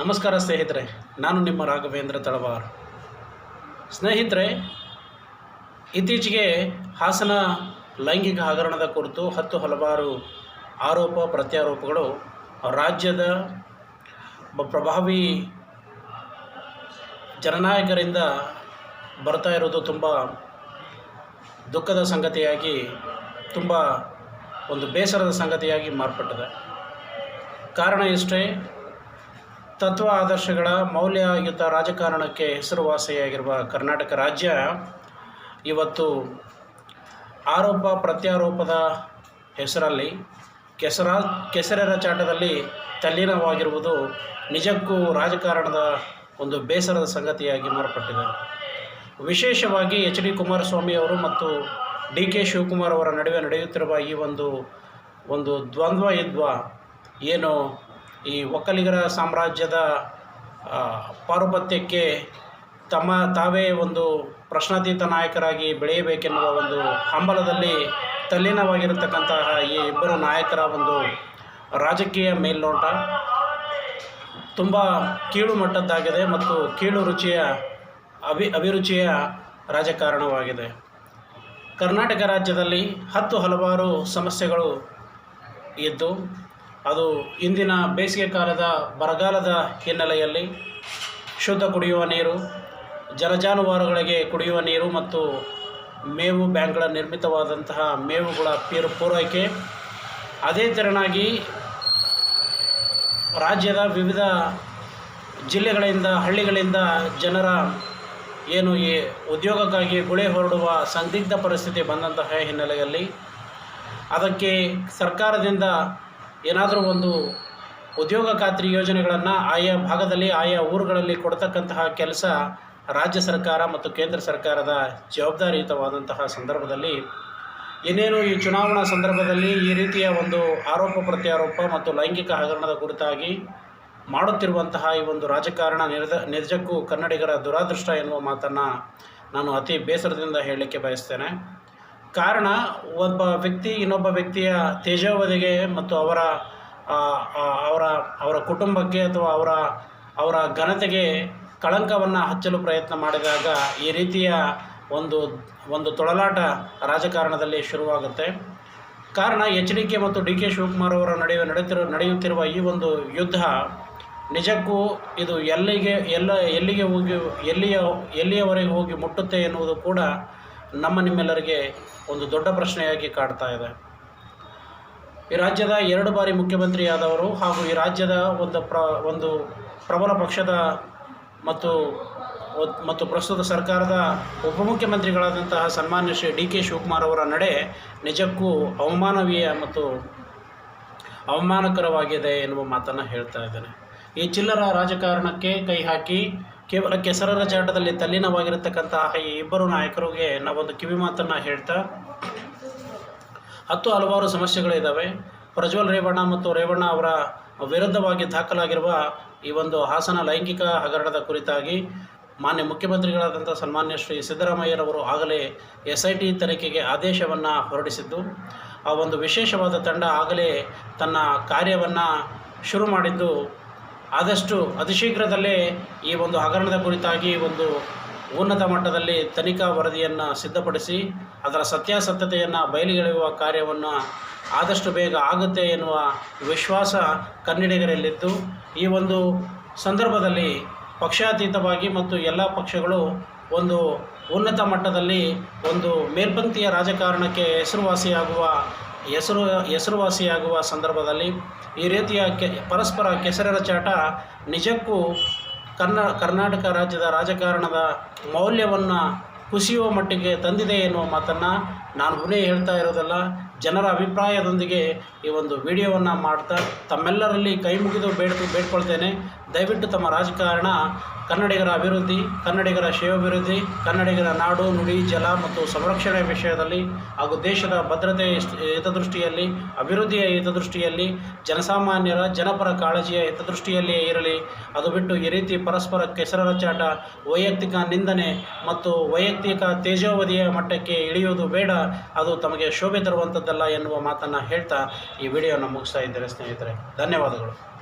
ನಮಸ್ಕಾರ ಸ್ನೇಹಿತರೆ, ನಾನು ನಿಮ್ಮ ರಾಘವೇಂದ್ರ ತಳವಾರ್. ಸ್ನೇಹಿತರೆ, ಇತ್ತೀಚೆಗೆ ಹಾಸನ ಲೈಂಗಿಕ ಹಗರಣದ ಕುರಿತು ಹತ್ತು ಹಲವಾರು ಆರೋಪ, ಪ್ರತ್ಯಾರೋಪಗಳು ರಾಜ್ಯದ ಪ್ರಭಾವಿ ಜನನಾಯಕರಿಂದ ಬರ್ತಾ ಇರೋದು ತುಂಬ ದುಃಖದ ಸಂಗತಿಯಾಗಿ, ತುಂಬ ಒಂದು ಬೇಸರದ ಸಂಗತಿಯಾಗಿ ಮಾರ್ಪಟ್ಟಿದೆ. ಕಾರಣ ಇಷ್ಟೇ ತತ್ವ ಆದರ್ಶಗಳ ಮೌಲ್ಯಯುತ ರಾಜಕಾರಣಕ್ಕೆ ಹೆಸರುವಾಸಿಯಾಗಿರುವ ಕರ್ನಾಟಕ ರಾಜ್ಯ ಇವತ್ತು ಆರೋಪ ಪ್ರತ್ಯಾರೋಪದ ಹೆಸರಲ್ಲಿ ಕೆಸರ, ಕೆಸರರ ಚಾಟದಲ್ಲಿ ತಲ್ಲೀನವಾಗಿರುವುದು ನಿಜಕ್ಕೂ ರಾಜಕಾರಣದ ಒಂದು ಬೇಸರದ ಸಂಗತಿಯಾಗಿ ಮಾರ್ಪಟ್ಟಿದೆ. ವಿಶೇಷವಾಗಿ ಎಚ್ ಡಿ ಕುಮಾರಸ್ವಾಮಿ ಅವರು ಮತ್ತು ಡಿ ಕೆ ಶಿವಕುಮಾರ್ ಅವರ ನಡುವೆ ನಡೆಯುತ್ತಿರುವ ಈ ಒಂದು ಒಂದು ದ್ವಂದ್ವ ಯುದ್ಧ ಏನು ಈ ಒಕ್ಕಲಿಗರ ಸಾಮ್ರಾಜ್ಯದ ಪಾರುಪತ್ಯಕ್ಕೆ ತಮ್ಮ ತಾವೇ ಒಂದು ಪ್ರಶ್ನಾತೀತ ನಾಯಕರಾಗಿ ಬೆಳೆಯಬೇಕೆನ್ನುವ ಒಂದು ಹಂಬಲದಲ್ಲಿ ತಲ್ಲೀನವಾಗಿರತಕ್ಕಂತಹ ಈ ಇಬ್ಬರು ನಾಯಕರ ಒಂದು ರಾಜಕೀಯ ಮೇಲ್ನೋಟ ತುಂಬ ಕೀಳು ಮಟ್ಟದ್ದಾಗಿದೆ ಮತ್ತು ಕೀಳು ರುಚಿಯ, ಅಭಿ, ಅಭಿರುಚಿಯ ರಾಜಕಾರಣವಾಗಿದೆ. ಕರ್ನಾಟಕ ರಾಜ್ಯದಲ್ಲಿ ಹತ್ತು ಹಲವಾರು ಸಮಸ್ಯೆಗಳು ಇದ್ದು ಅದು ಇಂದಿನ ಬೇಸಿಗೆ ಕಾಲದ ಬರಗಾಲದ ಹಿನ್ನೆಲೆಯಲ್ಲಿ ಶುದ್ಧ ಕುಡಿಯುವ ನೀರು ಜನಜಾನುವಾರುಗಳಿಗೆ ಕುಡಿಯುವ ನೀರು ಮತ್ತು ಮೇವು ಬ್ಯಾಂಕ್ಗಳ ನಿರ್ಮಿತವಾದಂತಹ ಮೇವುಗಳ ಪೀರು, ಪೂರೈಕೆ. ಅದೇ ತೆರನಾಗಿ ರಾಜ್ಯದ ವಿವಿಧ ಜಿಲ್ಲೆಗಳಿಂದ, ಹಳ್ಳಿಗಳಿಂದ ಜನರ ಏನು ಈ ಉದ್ಯೋಗಕ್ಕಾಗಿ ಗುಳೆ ಹೊರಡುವ ಸಂದಿಗ್ಧ ಪರಿಸ್ಥಿತಿ ಬಂದಂತಹ ಹಿನ್ನೆಲೆಯಲ್ಲಿ ಅದಕ್ಕೆ ಸರ್ಕಾರದಿಂದ ಏನಾದರೂ ಒಂದು ಉದ್ಯೋಗ ಖಾತ್ರಿ ಯೋಜನೆಗಳನ್ನು ಆಯಾ ಭಾಗದಲ್ಲಿ, ಆಯಾ ಊರುಗಳಲ್ಲಿ ಕೊಡ್ತಕ್ಕಂತಹ ಕೆಲಸ ರಾಜ್ಯ ಸರ್ಕಾರ ಮತ್ತು ಕೇಂದ್ರ ಸರ್ಕಾರದ ಜವಾಬ್ದಾರಿಯುತವಾದಂತಹ ಸಂದರ್ಭದಲ್ಲಿ ಇನ್ನೇನು ಈ ಚುನಾವಣಾ ಸಂದರ್ಭದಲ್ಲಿ ಈ ರೀತಿಯ ಒಂದು ಆರೋಪ ಪ್ರತ್ಯಾರೋಪ ಮತ್ತು ಲೈಂಗಿಕ ಹಗರಣದ ಕುರಿತಾಗಿ ಮಾಡುತ್ತಿರುವಂತಹ ಈ ಒಂದು ರಾಜಕಾರಣ ನಿರ್ದ ನಿಜಕ್ಕೂ ಕನ್ನಡಿಗರ ದುರಾದೃಷ್ಟ ಎನ್ನುವ ಮಾತನ್ನು ನಾನು ಅತಿ ಬೇಸರದಿಂದ ಹೇಳಲಿಕ್ಕೆ ಬಯಸ್ತೇನೆ. ಕಾರಣ ಒಬ್ಬ ವ್ಯಕ್ತಿ ಇನ್ನೊಬ್ಬ ವ್ಯಕ್ತಿಯ ತೇಜೋವಧಿಗೆ ಮತ್ತು ಅವರ ಅವರ ಅವರ ಕುಟುಂಬಕ್ಕೆ ಅಥವಾ ಅವರ ಅವರ ಘನತೆಗೆ ಕಳಂಕವನ್ನು ಹಚ್ಚಲು ಪ್ರಯತ್ನ ಮಾಡಿದಾಗ ಈ ರೀತಿಯ ಒಂದು ಒಂದು ತೊಳಲಾಟ ರಾಜಕಾರಣದಲ್ಲಿ ಶುರುವಾಗುತ್ತೆ. ಕಾರಣ ಎಚ್ ಡಿ ಕೆ ಮತ್ತು ಡಿ ಕೆ ಶಿವಕುಮಾರ್ ಅವರ ನಡುವೆ ನಡೆಯುತ್ತಿರುವ ನಡೆಯುತ್ತಿರುವ ಈ ಒಂದು ಯುದ್ಧ ನಿಜಕ್ಕೂ ಇದು ಎಲ್ಲಿಗೆ, ಎಲ್ಲ, ಎಲ್ಲಿಗೆ ಹೋಗಿ, ಎಲ್ಲಿಯ, ಎಲ್ಲಿಯವರೆಗೆ ಹೋಗಿ ಮುಟ್ಟುತ್ತೆ ಎನ್ನುವುದು ಕೂಡ ನಮ್ಮ ನಿಮ್ಮೆಲ್ಲರಿಗೆ ಒಂದು ದೊಡ್ಡ ಪ್ರಶ್ನೆಯಾಗಿ ಕಾಡ್ತಾ ಇದೆ. ಈ ರಾಜ್ಯದ ಎರಡು ಬಾರಿ ಮುಖ್ಯಮಂತ್ರಿಯಾದವರು ಹಾಗೂ ಈ ರಾಜ್ಯದ ಒಂದು ಪ್ರ, ಒಂದು ಪ್ರಬಲ ಪಕ್ಷದ ಮತ್ತು ಮತ್ತು ಪ್ರಸ್ತುತ ಸರ್ಕಾರದ ಉಪಮುಖ್ಯಮಂತ್ರಿಗಳಾದಂತಹ ಸನ್ಮಾನ್ಯ ಶ್ರೀ ಡಿ ಕೆ ಶಿವಕುಮಾರ್ ಅವರ ನಡೆ ನಿಜಕ್ಕೂ ಅವಮಾನವೀಯ ಮತ್ತು ಅವಮಾನಕರವಾಗಿದೆ ಎನ್ನುವ ಮಾತನ್ನು ಹೇಳ್ತಾ ಇದ್ದೇನೆ. ಈ ಚಿಲ್ಲರ ರಾಜಕಾರಣಕ್ಕೆ ಕೈ ಹಾಕಿ ಕೇವಲ ಕೆಸರರ ಜಾಟದಲ್ಲಿ ತಲ್ಲೀನವಾಗಿರತಕ್ಕಂತಹ ಈ ಇಬ್ಬರು ನಾಯಕರಿಗೆ ನಾವೊಂದು ಕಿವಿಮಾತನ್ನು ಹೇಳ್ತಾ, ಹತ್ತು ಹಲವಾರು ಸಮಸ್ಯೆಗಳಿದ್ದಾವೆ ಪ್ರಜ್ವಲ್ ರೇವಣ್ಣ ಮತ್ತು ರೇವಣ್ಣ ಅವರ ವಿರುದ್ಧವಾಗಿ ದಾಖಲಾಗಿರುವ ಈ ಒಂದು ಹಾಸನ ಲೈಂಗಿಕ ಹಗರಣದ ಕುರಿತಾಗಿ ಮಾನ್ಯ ಮುಖ್ಯಮಂತ್ರಿಗಳಾದಂಥ ಸನ್ಮಾನ್ಯ ಶ್ರೀ ಸಿದ್ದರಾಮಯ್ಯರವರು ಆಗಲೇ ಎಸ್ ಐ ಟಿ ತನಿಖೆಗೆ ಆದೇಶವನ್ನು ಹೊರಡಿಸಿದ್ದು, ಆ ಒಂದು ವಿಶೇಷವಾದ ತಂಡ ಆಗಲೇ ತನ್ನ ಕಾರ್ಯವನ್ನು ಶುರು ಮಾಡಿದ್ದು ಆದಷ್ಟು ಅತಿಶೀಘ್ರದಲ್ಲೇ ಈ ಒಂದು ಹಗರಣದ ಕುರಿತಾಗಿ ಒಂದು ಉನ್ನತ ಮಟ್ಟದಲ್ಲಿ ತನಿಖಾ ವರದಿಯನ್ನು ಸಿದ್ಧಪಡಿಸಿ ಅದರ ಸತ್ಯಾಸತ್ಯತೆಯನ್ನು ಬಯಲಿಗೆಳೆಯುವ ಕಾರ್ಯವನ್ನು ಆದಷ್ಟು ಬೇಗ ಆಗುತ್ತೆ ಎನ್ನುವ ವಿಶ್ವಾಸ ಕನ್ನಡಿಗರಲ್ಲಿದ್ದು, ಈ ಒಂದು ಸಂದರ್ಭದಲ್ಲಿ ಪಕ್ಷಾತೀತವಾಗಿ ಮತ್ತು ಎಲ್ಲ ಪಕ್ಷಗಳು ಒಂದು ಉನ್ನತ ಮಟ್ಟದಲ್ಲಿ ಒಂದು ಮೇಲ್ಪಂಕ್ತಿಯ ರಾಜಕಾರಣಕ್ಕೆ ಹೆಸರುವಾಸಿಯಾಗುವ ಹೆಸರು, ಹೆಸರುವಾಸಿಯಾಗುವ ಸಂದರ್ಭದಲ್ಲಿ ಈ ರೀತಿಯ ಕೆ, ಪರಸ್ಪರ ಕೆಸರರ ಚಾಟ ನಿಜಕ್ಕೂ ಕನ್ನ ಕರ್ನಾಟಕ ರಾಜ್ಯದ ರಾಜಕಾರಣದ ಮೌಲ್ಯವನ್ನು ಕುಸಿಯುವ ಮಟ್ಟಿಗೆ ತಂದಿದೆ ಎನ್ನುವ ಮಾತನ್ನು ನಾನು ಹುನೇ ಹೇಳ್ತಾ ಇರೋದಲ್ಲ, ಜನರ ಅಭಿಪ್ರಾಯದೊಂದಿಗೆ ಈ ಒಂದು ವಿಡಿಯೋವನ್ನು ಮಾಡ್ತಾ ತಮ್ಮೆಲ್ಲರಲ್ಲಿ ಕೈ ಮುಗಿದು ಬೇಡ್ ಬೇಡ್ಕೊಳ್ತೇನೆ. ದಯವಿಟ್ಟು ತಮ್ಮ ರಾಜಕಾರಣ ಕನ್ನಡಿಗರ ಅಭಿವೃದ್ಧಿ, ಕನ್ನಡಿಗರ ಶ್ರೇಯೋಭಿವೃದ್ಧಿ ಕನ್ನಡಿಗರ ನಾಡು, ನುಡಿ, ಜಲ ಮತ್ತು ಸಂರಕ್ಷಣೆ ವಿಷಯದಲ್ಲಿ ಹಾಗೂ ದೇಶದ ಭದ್ರತೆ ಹಿತದೃಷ್ಟಿಯಲ್ಲಿ, ಅಭಿವೃದ್ಧಿಯ ಹಿತದೃಷ್ಟಿಯಲ್ಲಿ, ಜನಸಾಮಾನ್ಯರ ಜನಪರ ಕಾಳಜಿಯ ಹಿತದೃಷ್ಟಿಯಲ್ಲಿಯೇ ಇರಲಿ. ಅದು ಬಿಟ್ಟು ಈ ರೀತಿ ಪರಸ್ಪರ ಕೆಸರರ ಚಾಟ ವೈಯಕ್ತಿಕ ನಿಂದನೆ ಮತ್ತು ವೈಯಕ್ತಿಕ ತೇಜೋವಧಿಯ ಮಟ್ಟಕ್ಕೆ ಇಳಿಯುವುದು ಬೇಡ. ಅದು ತಮಗೆ ಶೋಭೆ ತರುವಂಥದ್ದಲ್ಲ ಎನ್ನುವ ಮಾತನ್ನು ಹೇಳ್ತಾ ಈ ವಿಡಿಯೋನ ಮುಗಿಸ್ತಾ ಇದ್ದೇನೆ ಸ್ನೇಹಿತರೆ. ಧನ್ಯವಾದಗಳು.